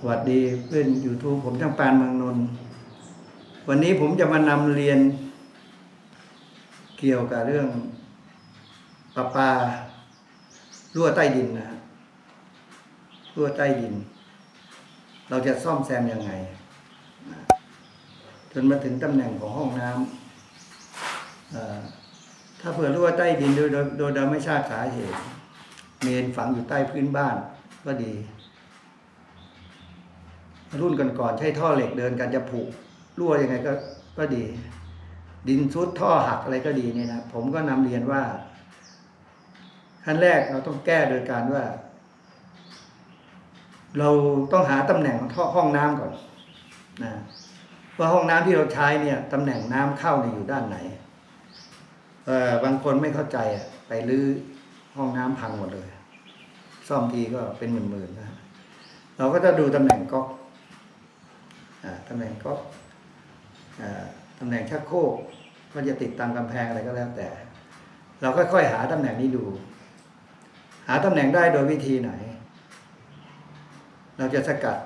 สวัสดีเพื่อน YouTube ผมช่างปานเมืองนนท์วันนี้ผมจะมานำเรียน เกี่ยวกับเรื่องประปารั่วใต้ดินนะรั่วใต้ดิน เราจะซ่อมแซมยังไง จนมาถึงตำแหน่งของห้องน้ำถ้าเผื่อรั่วใต้ดินโดยโดยโดยเราไม่ทราบสาเหตุ เมนฝังอยู่ใต้พื้นบ้านก็ดี รุ่นก่อนๆใช้ท่อเหล็กเดินกันจะผุรั่วยังไงก็ก็ดี ดินซุดท่อหักอะไรก็ดีเนี่ยนะผมก็นำเรียนว่าขั้นแรกเราต้องแก้โดยการว่า เราต้องหาตำแหน่งของท่อห้องน้ำก่อนนะว่าห้องน้ำที่เราใช้เนี่ยตำแหน่งน้ำเข้าเนี่ยอยู่ด้านไหนเออบางคนไม่เข้าใจอะไปรื้อห้องน้ำพังหมดเลย ซ่อมทีก็เป็นหมื่นๆนะเราก็จะดูตำแหน่งก๊อก ตำแหน่งก็ตำแหน่งชักโครกก็จะติดตามกำแพงอะไรก็แล้วแต่ เราค่อยๆหาตำแหน่งนี้ดู หาตำแหน่งได้โดยวิธีไหน เราจะสกัด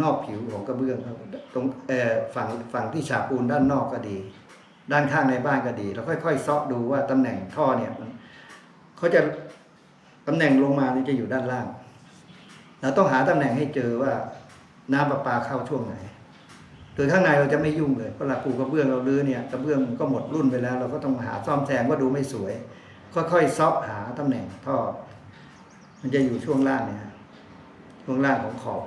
นอกผิวของกระเบื้องตรงฝั่งฝั่งที่ฉาบปูนด้านนอกก็ดี ด้านข้างในบ้านก็ดี เราค่อยๆเซาะดูว่าตำแหน่งท่อเนี่ยมันเขาจะตำแหน่งลงมานี่จะอยู่ด้านล่าง เราต้องหาตำแหน่งให้เจอว่า น้ำประปาเข้าช่วงไหน โดยข้างในเราจะไม่ยุ่งเลยเวลาปูกระเบื้องเราลื้อเนี่ยกระเบื้องมันก็หมดรุ่นไปแล้ว เราก็ต้องหาซ่อมแซมว่าดูไม่สวย ค่อยๆซอกหาตำแหน่งท่อ มันจะอยู่ช่วงล่างเนี่ยช่วงล่างของขอบ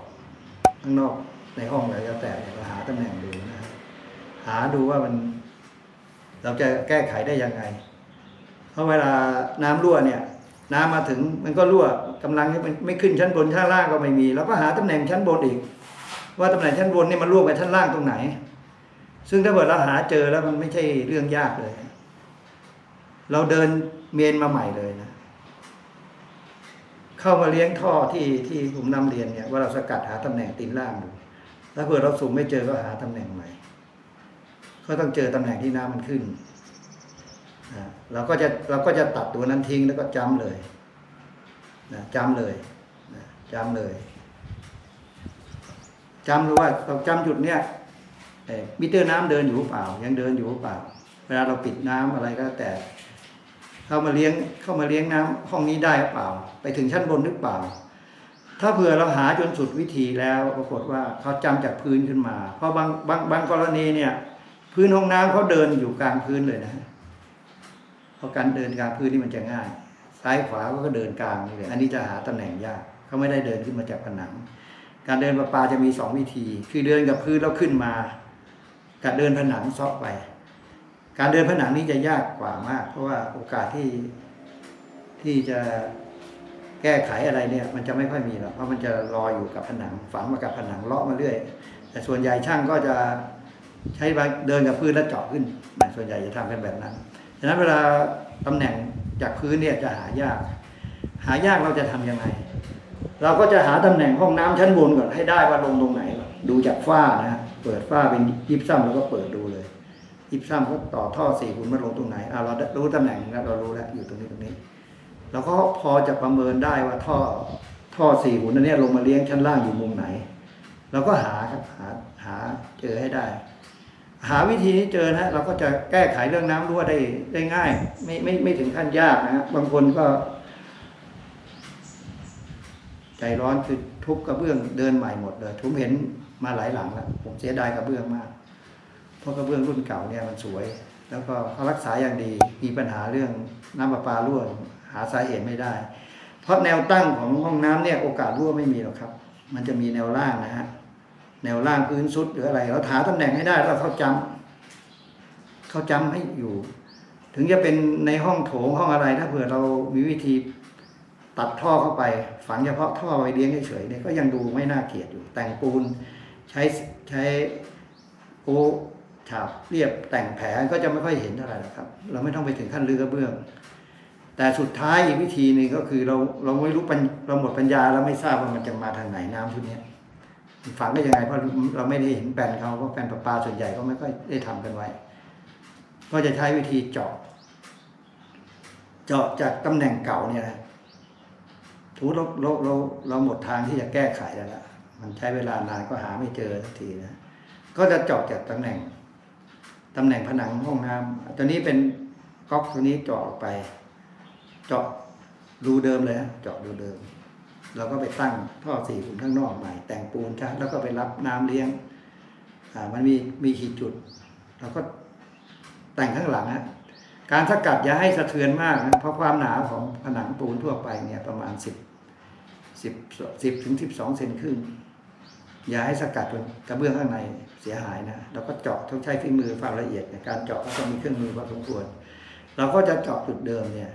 ข้างนอกในห้องอะไรแล้วแต่เราหาตำแหน่งดูนะฮะหาดูว่ามัน เราจะแก้ไขได้ยังไง เพราะเวลาน้ำรั่วเนี่ย น้ำมาถึงมันก็รั่วกำลังให้มันไม่ขึ้นชั้นบนชั้นล่างก็ไม่มีเราก็หาตำแหน่งชั้นบนอีก ว่าตำแหน่งชั้นบนนี่มันร่วมกับชั้นล่างตรงไหน ซึ่งถ้าเกิดเราหาเจอแล้วมันไม่ใช่เรื่องยากเลย เราเดินเมนมาใหม่เลยนะ เข้ามาเลี้ยงท่อที่ที่ผมนำเรียนเนี่ยว่าเราสกัดหาตำแหน่งตีนล่างดูถ้าเผื่อเราสูงไม่เจอก็หาตำแหน่งใหม่ก็ต้องเจอตำแหน่งที่น้ำมันขึ้นนะ เราก็จะเราก็จะตัดตัวนั้นทิ้งแล้วก็จำเลยนะจำเลยนะจำเลยจำรู้ว่าเราจำจุดเนี้ยมิเตอร์น้ำเดินอยู่หรือเปล่า ยังเดินอยู่หรือเปล่า เวลาเราปิดน้ำอะไรก็แต่ เข้ามาเลี้ยงเข้ามาเลี้ยงน้ำห้องนี้ได้หรือเปล่า ไปถึงชั้นบนหรือเปล่า ถ้าเผื่อเราหาจนสุดวิธีแล้วปรากฏว่าเขาจำจากพื้นขึ้นมา เพราะบางบางบางกรณีเนี่ย พื้นห้องน้ำเขาเดินอยู่กลางพื้นเลยนะ เพราะการเดินกลางพื้นนี่มันจะง่าย ซ้ายขวาก็เดินกลางนี่เลยอันนี้จะหาตำแหน่งยากเขาไม่ได้เดินขึ้นมาจากผนัง การเดินประปาจะมีสองวิธี คือเดินกับพื้นแล้วขึ้นมากับเดินผนังซอกไป การเดินผนังนี้จะยากกว่ามาก เพราะว่าโอกาสที่ที่จะแก้ไขอะไรเนี่ย มันจะไม่ค่อยมีหรอกเพราะมันจะรออยู่กับผนัง ฝังมากับผนังเลาะมาเรื่อย แต่ส่วนใหญ่ช่างก็จะใช้เดินกับพื้นแล้วเจาะขึ้นส่วนใหญ่จะทำกันแบบนั้น ฉะนั้นเวลาตำแหน่งจากพื้นเนี่ยจะหายาก หายากเราจะทำยังไง เราก็จะหาตำแหน่งห้องน้ำชั้นบนก่อนให้ได้ว่าลงตรงไหน ดูจากฝ้านะเปิดฝ้าเป็นยิบซ้ำแล้วก็เปิดดูเลยยิบซ้ำก็ต่อท่อสี่หุ่นมาลงตรงไหนอ่าเรารู้ตำแหน่งแล้วเรารู้แล้วอยู่ตรงนี้ตรงนี้เราก็พอจะประเมินได้ว่าท่อท่อสี่หุ่นอันเนี้ยลงมาเลี้ยงชั้นล่างอยู่มุมไหนเราก็หาครับหาหาเจอให้ได้ หาวิธีนี้เจอนะเราก็จะแก้ไขเรื่องน้ำรั่วได้ได้ง่าย ไม่ไม่ไม่ถึงขั้นยากนะฮะบางคนก็ ใจร้อนคือทุบกระเบื้องเดินใหม่หมดเลยผมเห็นมาหลายหลังแล้วผมเสียดายกระเบื้องมาก เพราะกระเบื้องรุ่นเก่าเนี่ยมันสวย แล้วก็เขารักษาอย่างดีมีปัญหาเรื่องน้ำประปารั่วหาสาเหตุไม่ได้ เพราะแนวตั้งของห้องน้ำเนี่ยโอกาสรั่วไม่มีหรอกครับ มันจะมีแนวล่างนะฮะ แนวล่างพื้นสุดหรืออะไร เราหาตำแหน่งให้ได้แล้วเข้าจำเข้าจำให้อยู่ ถึงจะเป็นในห้องโถงห้องอะไร ถ้าเผื่อเรามีวิธีตัดท่อเข้าไป ฝังเฉพาะท่อไว้เลี้ยงเฉยๆเนี่ยก็ยังดูไม่น่าเกลียดอยู่ แต่งปูนใช้ใช้โอ้ฉาบเรียบแต่งแผลก็จะไม่ค่อยเห็นเท่าไหร่หรอกครับ เราไม่ต้องไปถึงขั้นรื้อกระเบื้อง แต่สุดท้ายอีกวิธีหนึ่งก็คือเราเราไม่รู้ปัญเราหมดปัญญาเราไม่ทราบว่ามันจะมาทางไหนน้ำชุดนี้ ฝังได้ยังไงเพราะเราไม่ได้เห็นแปลนเขาเพราะแปลนประปาส่วนใหญ่ก็ไม่ค่อยได้ทำกันไว้ ก็จะใช้วิธีเจาะ เจาะจากตำแหน่งเก่าเนี่ยนะถูเราเราเราเราหมดทางที่จะแก้ไขแล้วล่ะมันใช้เวลานานก็หาไม่เจอสักทีนะก็จะเจาะจากตำแหน่งตำแหน่งผนังห้องน้ำตัวนี้เป็นก๊อกตัวนี้เจาะออกไป เจาะรูเดิมเลยฮะเจาะรูเดิม เราก็ไปตั้งท่อสี่ขุนข้างนอกใหม่ แต่งปูนใช่แล้วก็ไปรับน้ำเลี้ยงอ่ามันมีมีขีดจุด เราก็แต่งข้างหลังฮะการสกัดอย่าให้สะเทือนมากนะเพราะความหนาของผนังปูนทั่วไปเนี่ยประมาณสิบสิบสิบถึงสิบสองเซนครึ่งอย่าให้สกัดบนกระเบื้องข้างในเสียหายนะเราก็เจาะต้องใช้ฝีมือความละเอียดในการเจาะก็ต้องมีเครื่องมือพอสมควรเราก็จะเจาะจุดเดิมเนี่ย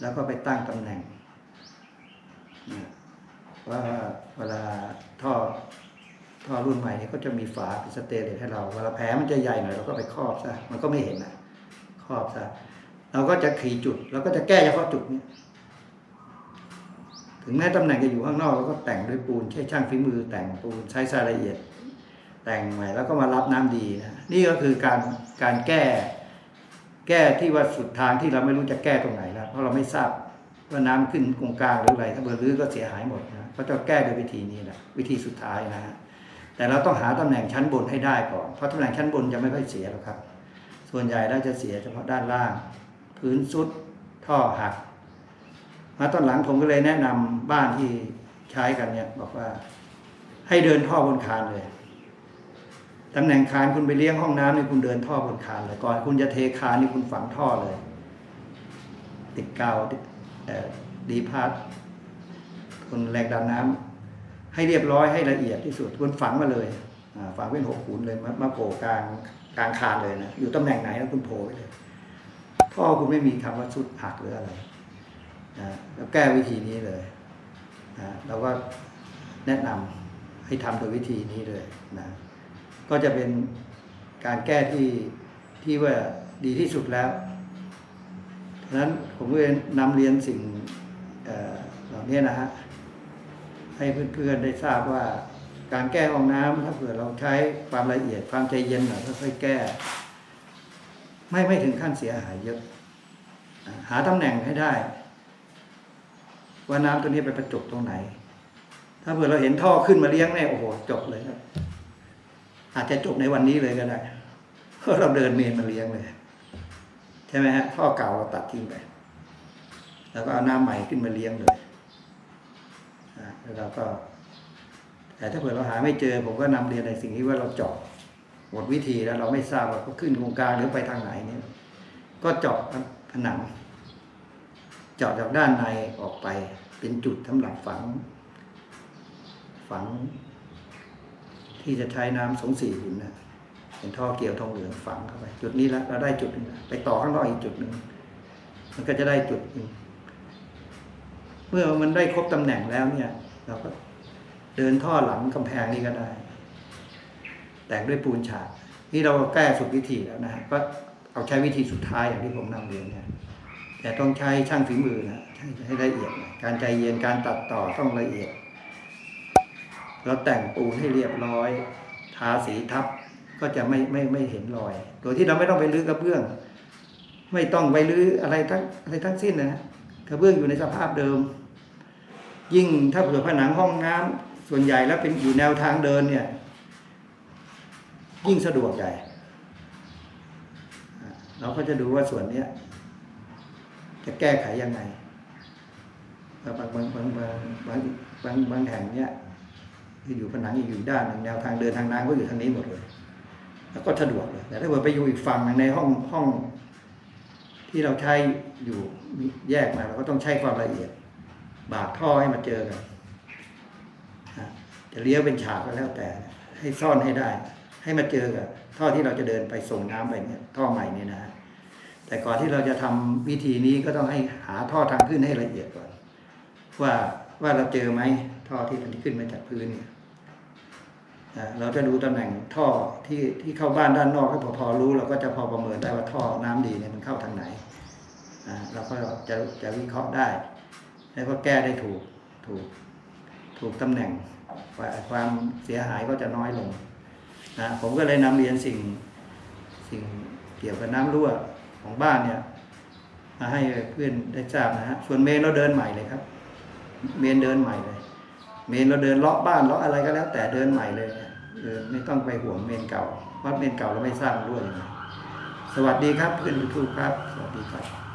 แล้วก็ไปตั้งตำแหน่ง ว่าเวลาท่อท่อรุ่นใหม่เนี่ยก็จะมีฝาเป็นสเตนเลสให้เรา เวลาแผลมันจะใหญ่หน่อยเราก็ไปครอบซะมันก็ไม่เห็นนะครอบซะเราก็จะขีดจุดเราก็จะแก้เฉพาะจุดนี้ถึงแม้ตำแหน่งจะอยู่ข้างนอกเราก็แต่งด้วยปูนใช้ช่างฝีมือ แต่งปูนใช้รายละเอียด แต่งใหม่แล้วก็มารับน้ำดีนะนี่ก็คือการการแก้ แก้ที่ว่าสุดทางที่เราไม่รู้จะแก้ตรงไหนแล้วเพราะเราไม่ทราบ ว่าน้ำขึ้นกงกลางหรืออะไรถ้าเบอร์รื้อก็เสียหายหมดนะก็จะแก้โดยวิธีนี้แหละวิธีสุดท้ายนะฮะแต่เราต้องหาตำแหน่งชั้นบนให้ได้ก่อนเพราะตำแหน่งชั้นบนจะไม่ค่อยเสียหรอกครับ ส่วนใหญ่เราจะเสียเฉพาะด้านล่าง พื้นซุดท่อหักมาตอนหลังผมก็เลยแนะนำบ้านที่ใช้กันเนี่ย บอกว่า ให้เดินท่อบนคานเลยตำแหน่งคานคุณไปเลี้ยงห้องน้ำนี่คุณเดินท่อบนคานเลยก่อนคุณจะเทคานนี่คุณฝังท่อเลย ติดกาว ดีพาร์ทคุณแรงดันน้ำให้เรียบร้อยให้ละเอียดที่สุดคุณฝังมาเลยฝังเป็นหกขุนเลยมามาโผล่กลางกลางคานเลยนะอยู่ตำแหน่งไหนแล้วคุณโผล่ไปเลยท่อคุณไม่มีคำว่าสุดหักหรืออะไรนะแล้วแก้วิธีนี้เลยนะเราก็แนะนำให้ทำโดยวิธีนี้เลยนะก็จะเป็นการแก้ที่ที่ว่าดีที่สุดแล้ว ฉะนั้นผมก็เลยนำเรียนสิ่งเหล่านี้นะฮะให้เพื่อนๆได้ทราบว่าการแก้ห้องน้ำถ้าเผื่อเราใช้ความละเอียดความใจเย็นหน่อยค่อยๆแก้ ไม่ไม่ถึงขั้นเสียหายเยอะ หาตำแหน่งให้ได้ ว่าน้ำตัวนี้ไปประจบตรงไหน ถ้าเผื่อเราเห็นท่อขึ้นมาเลี้ยงเนี่ยโอ้โหจบเลยครับอาจจะจบในวันนี้เลยก็ได้เพราะเราเดินเมนมาเลี้ยงเลย ใช่ไหมฮะท่อเก่าเราตัดทิ้งไป แล้วก็เอาน้ำใหม่ขึ้นมาเลี้ยงเลยแล้วเราก็ แต่ถ้าเผื่อเราหาไม่เจอ ผมก็นำเรียนในสิ่งที่ว่าเราเจาะหมดวิธีแล้วเราไม่ทราบว่าเขาขึ้นโครงการหรือไปทางไหนเนี่ยก็เจาะผนัง เจาะจากด้านในออกไปเป็นจุดสำหรับฝัง ฝัง ที่จะใช้น้ำสงสีหุ่นนะ เป็นท่อเกี่ยวทองเหลืองฝังเข้าไป จุดนี้แล้วเราได้จุดหนึ่งไปต่อข้างนอกอีกจุดหนึ่งมันก็จะได้จุดหนึ่งเมื่อมันได้ครบตำแหน่งแล้วเนี่ย เราก็เดินท่อหลังกำแพงนี้ก็ได้ แต่งด้วยปูนฉาบนี่เราแก้สุดวิธีแล้วนะฮะก็เอาใช้วิธีสุดท้ายอย่างที่ผมนำเรียนเนี่ยแต่ต้องใช้ช่างฝีมือนะใช้ให้ละเอียดน่อยการใจเย็นการตัดต่อต้องละเอียดเราแต่งปูนให้เรียบร้อย ทาสีทับ ก็จะไม่ไม่ไม่เห็นรอย โดยที่เราไม่ต้องไปรื้อกระเบื้อง ไม่ต้องไปรื้ออะไรทั้งอะไรทั้งสิ้นนะกระเบื้องอยู่ในสภาพเดิม ยิ่งถ้าเผื่อผนังห้องน้ำส่วนใหญ่แล้วเป็นอยู่แนวทางเดินเนี่ย ยิ่งสะดวกใหญ่เราก็จะดูว่าส่วนเนี้ยจะแก้ไขยังไงบางบางบางบางบางบางบางแห่งเนี้ยคืออยู่ผนังอยู่ด้านหนึ่งแนวทางเดินทางน้ำก็อยู่ทางนี้หมดเลย แล้วก็สะดวกเลยแต่ถ้าเกิดไปอยู่อีกฝั่งในห้องห้องที่เราใช้อยู่แยกมาเราก็ต้องใช้ความละเอียด บากท่อให้มาเจอกันจะเลี้ยวเป็นฉากก็แล้วแต่ ให้ซ่อนให้ได้ ให้มาเจอกับท่อที่เราจะเดินไปส่งน้ำไปเนี่ยท่อใหม่นี่นะแต่ก่อนที่เราจะทำวิธีนี้ก็ต้องให้หาท่อทางขึ้นให้ละเอียดก่อน ว่าว่าเราเจอไหมท่อที่มันขึ้นมาจากพื้นเนี่ย เราจะดูตำแหน่งท่อที่ที่เข้าบ้านด้านนอกให้พอพอรู้ เราก็จะพอประเมินได้ว่าท่อน้ำดีเนี่ยมันเข้าทางไหนอ่าเราก็จะจะวิเคราะห์ได้ แล้วก็แก้ได้ถูกถูกถูกตำแหน่งความเสียหายก็จะน้อยลงนะผมก็เลยนำเรียนสิ่งสิ่งเกี่ยวกับน้ำรั่วของบ้านเนี่ยมาให้เพื่อนได้ทราบนะฮะส่วนเมนเราเดินใหม่เลยครับ เมนเดินใหม่เลย เมนเราเดินเลาะบ้านเลาะอะไรก็แล้ว แต่เดินใหม่เลย เนี่ยเออไม่ต้องไปห่วงเมนเก่าวัดเมนเก่าเราไม่สร้างด้วย สวัสดีครับเพื่อนทุกครับ สวัสดีครับ